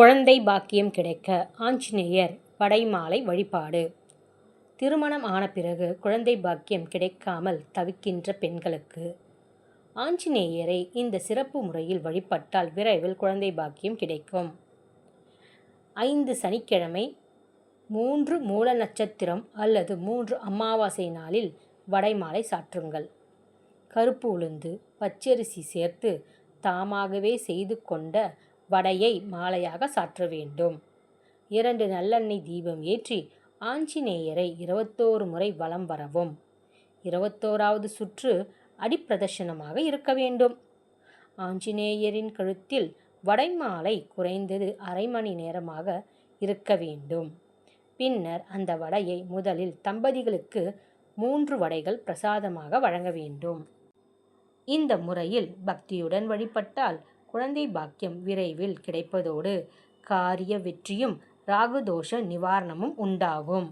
குழந்தை பாக்கியம் கிடைக்க ஆஞ்சநேயர் வடைமாலை வழிபாடு. திருமணம் ஆன பிறகு குழந்தை பாக்கியம் கிடைக்காமல் தவிக்கின்ற பெண்களுக்கு. ஆஞ்சநேயரை இந்த சிறப்பு முறையில் வழிபட்டால் விரைவில் குழந்தை பாக்கியம் கிடைக்கும். ஐந்து சனிக்கிழமை மூன்று மூல நட்சத்திரம் அல்லது மூன்று அமாவாசை நாளில் வடைமாலை சாற்றுங்கள். கருப்பு உளுந்து பச்சரிசி சேர்த்து தாமாகவே செய்து கொண்ட வடையை மாலையாக சாற்ற வேண்டும். இரண்டு நல்லெண்ணெய் தீபம் ஏற்றி ஆஞ்சநேயரை இருபத்தோரு முறை வலம் வரவும். இருபத்தோராவது சுற்று அடிப்பிரதர்ஷனமாக இருக்க வேண்டும். ஆஞ்சநேயரின் கழுத்தில் வடைமாலை குறைந்தது அரை மணி நேரமாக இருக்க வேண்டும். பின்னர் அந்த வடையை முதலில் தம்பதிகளுக்கு மூன்று வடைகள் பிரசாதமாக வழங்க வேண்டும். இந்த முறையில் பக்தியுடன் வழிபட்டால் குழந்தை பாக்கியம் விரைவில் கிடைப்பதோடு காரிய வெற்றியும் ராகுதோஷ நிவாரணமும் உண்டாகும்.